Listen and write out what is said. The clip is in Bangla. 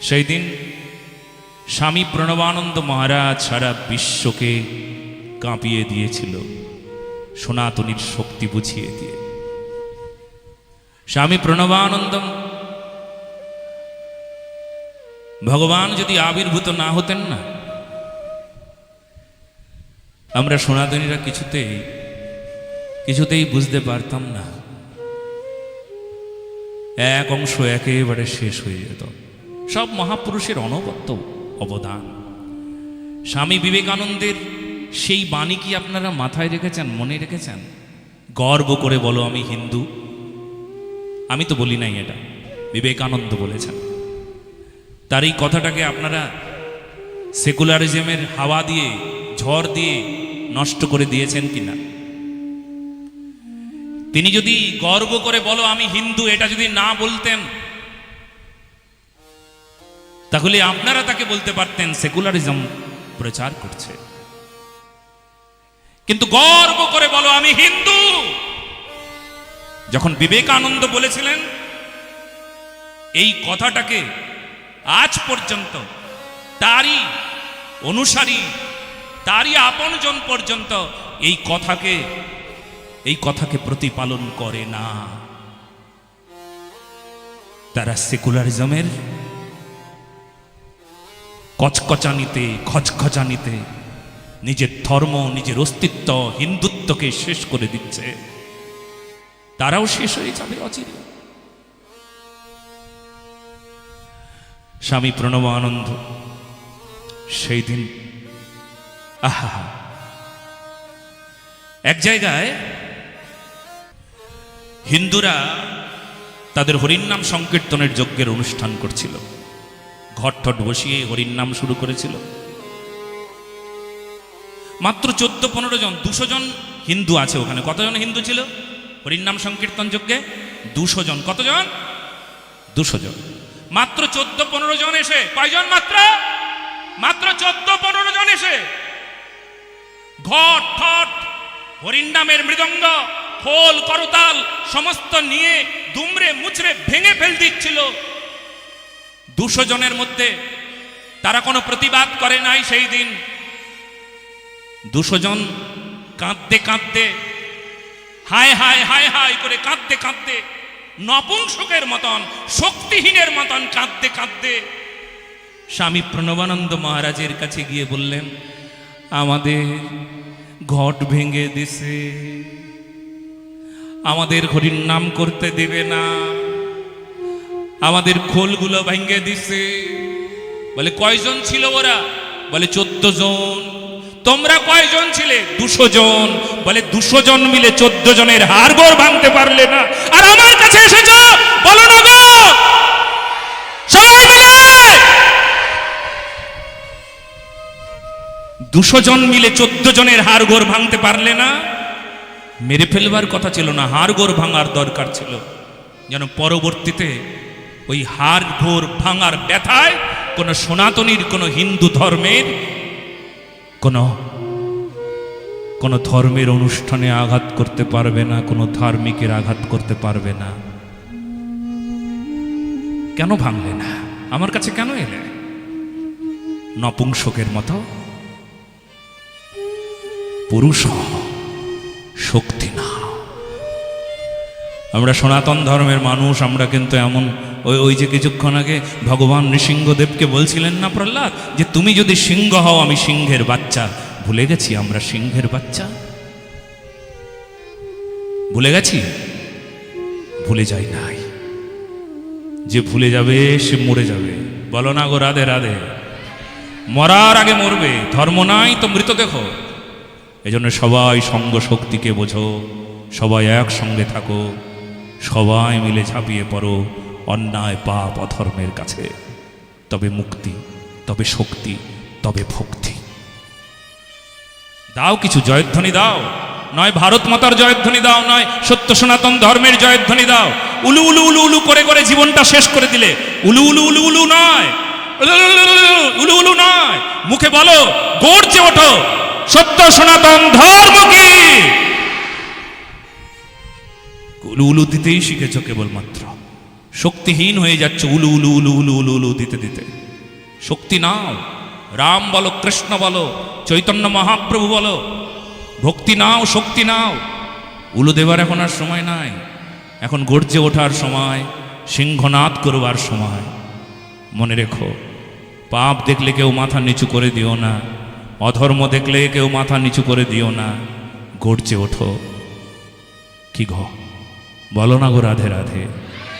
সেই দিন স্বামী প্রণবানন্দ মহারাজ সারা বিশ্বকে কাঁপিয়ে দিয়েছিল, সনাতনীর শক্তি বুঝিয়ে দিয়ে। স্বামী প্রণবানন্দম, ভগবান যদি আবির্ভূত না হতেন না, আমরা সনাতনীরা কিছুতেই কিছুতেই বুঝতে পারতাম না। এক অংশ একেবারে শেষ হয়ে যেত। সব মহাপুরুষের অনবদ্য অবদান। স্বামী বিবেকানন্দের সেই বাণী কি আপনারা মাথায় রেখেছেন, মনে রেখেছেন? গর্ব করে বলো আমি হিন্দু। আমি তো বলি নাই এটা, বিবেকানন্দ বলেছেন। তার এই কথাটাকে আপনারা সেকুলারিজমের হাওয়া দিয়ে, ঝড় দিয়ে নষ্ট করে দিয়েছেন কিনা? তিনি যদি গর্ব করে বলো আমি হিন্দু, এটা যদি না বলতেন তাহলে আপনারা তাকে বলতে পারতেন, সেকুলারিজম প্রচার করছে। কিন্তু গর্ব করে বলো, আমি হিন্দু। যখন বিবেকানন্দ বলেছিলেন, এই কথাটাকে আজ পর্যন্ত, তারই অনুসারী, তারই আপনজন পর্যন্ত এই কথাকে এই কথাকে প্রতিপালন করে না। তারা সেকুলারিজমের কচকচানিতে খচখচানিতে নিজের ধর্ম, নিজের অস্তিত্ব, হিন্দুত্বকে শেষ করে দিচ্ছে। তারাও শেষ হয়ে যাবে অচিরে। স্বামী প্রণবানন্দ, সেই দিন, আহা এক জায়গায় হিন্দুরা তাদের হরিনাম সংকীর্তনের যজ্ঞের অনুষ্ঠান করছিল। ঘটঠট বসিয়ে হরিনাম শুরু করেছিল। মাত্র চোদ্দ পনেরো জন, দুশো জন হিন্দু আছে ওখানে। কতজন হিন্দু ছিল? হরিনাম সংকীর্তন যজ্ঞে দুশো জন। কতজন? দুশো জন। মাত্র চোদ্দ পনেরো জন এসে, কয়জন মাত্র? মাত্র চোদ্দ পনেরো জন এসে ঘট ঠট হরিনামের মৃদঙ্গ, খোল করতাল, সমস্ত নিয়ে দুমড়ে মুচড়ে ভেঙে ফেল দিচ্ছিল। দুশো জনের মধ্যে তারা কোনো প্রতিবাদ করে নাই সেই দিন। দুশো জন কাঁদতে কাঁদতে, হায় হায় হায় হায় করে কাঁদতে কাঁদতে, নপুংসকের মতন, শক্তিহীনের মতন কাঁদতে কাঁদতে স্বামী প্রণবানন্দ মহারাজের কাছে গিয়ে বললেন, আমাদের ঘট ভেঙে দিছে। আমাদের হরির নাম করতে দেবে না। আমাদের খোলগুলো ভেঙে দিছে। বলে, কয়জন ছিল ওরা? বলে, চোদ্দ জন। তোমরা কয়জন ছিলে? দুশো জন। বলে, দুশো জন মিলে চোদ্দ জনের হাড়গোড় ভাঙতে পারলে না। আর আমার কাছে এসেছ? বলো না গো। দুশো জন মিলে চোদ্দ জনের হাড়গোড় ভাঙতে পারলে না? মেরে ফেলবার কথা ছিল না। হাড়গোড় ভাঙার দরকার ছিল। যেন পরবর্তীতে ওই হাড় ঘোর ভাঙার ব্যথায় কোনো সনাতনীর, কোনো হিন্দু ধর্মের, কোনো কোনো ধর্মের অনুষ্ঠানে আঘাত করতে পারবে না, কোনো ধার্মিকের আঘাত করতে পারবে না। কেন ভাঙলে না? আমার কাছে কেন এলে? নপুংসকের মতো পুরুষ শক্তি আমরা সনাতন ধর্মের মানুষ, আমরা কিন্তু এমন ওই ওই যে কিছুক্ষণ আগে ভগবান নৃসিংহদেবকে বলছিলেন না প্রহ্লাদ, যে তুমি যদি সিংহ হও, আমি সিংহের বাচ্চা। ভুলে গেছি আমরা সিংহের বাচ্চা? ভুলে গেছি? ভুলে যাই নাই। যে ভুলে যাবে, সে মরে যাবে। বলো না গো রাধে রাধে। মরার আগে মরবে, ধর্ম নাই তো মৃত দেখো এজন্য সবাই সঙ্গ শক্তিকে বোঝো, সবাই একসঙ্গে থাকো। সবাই মিলে ঝাঁপিয়ে পড়ো অন্যায় পাপ অধর্মের কাছে। তবে মুক্তি, তবে শক্তি, তবে ভক্তি। দাও কিছু জয়ধ্বনি দাও। নয় ভারত মাতার জয়ধ্বনি দাও, নয় সত্য সনাতন ধর্মের জয়ধ্বনি দাও। উলু উলু উলু উলু করে করে জীবনটা শেষ করে দিলে। উলু উলু উলু উলু নয়। উলু উলু নয়। মুখে বলো, গর্জে ওঠো। সত্য সনাতন ধর্ম কি? উলু উলু দিতেই শিখেছ কেবলমাত্র শক্তিহীন হয়ে যাচ্ছে উলু উলু উলু উলু উলু উলু দিতে দিতে শক্তি নাও রাম বলো কৃষ্ণ বলো চৈতন্য মহাপ্রভু বলো ভক্তি নাও শক্তি নাও উলু দেবার এখন আর সময় নাই এখন গর্জে ওঠার সময় সিংহনাদ করবার সময় মনে রেখো পাপ দেখলে কেউ মাথা নিচু করে দিও না অধর্ম দেখলে কেউ মাথা নিচু করে দিও না গর্জে ওঠো কি ঘ বলো না গো রাধে রাধে।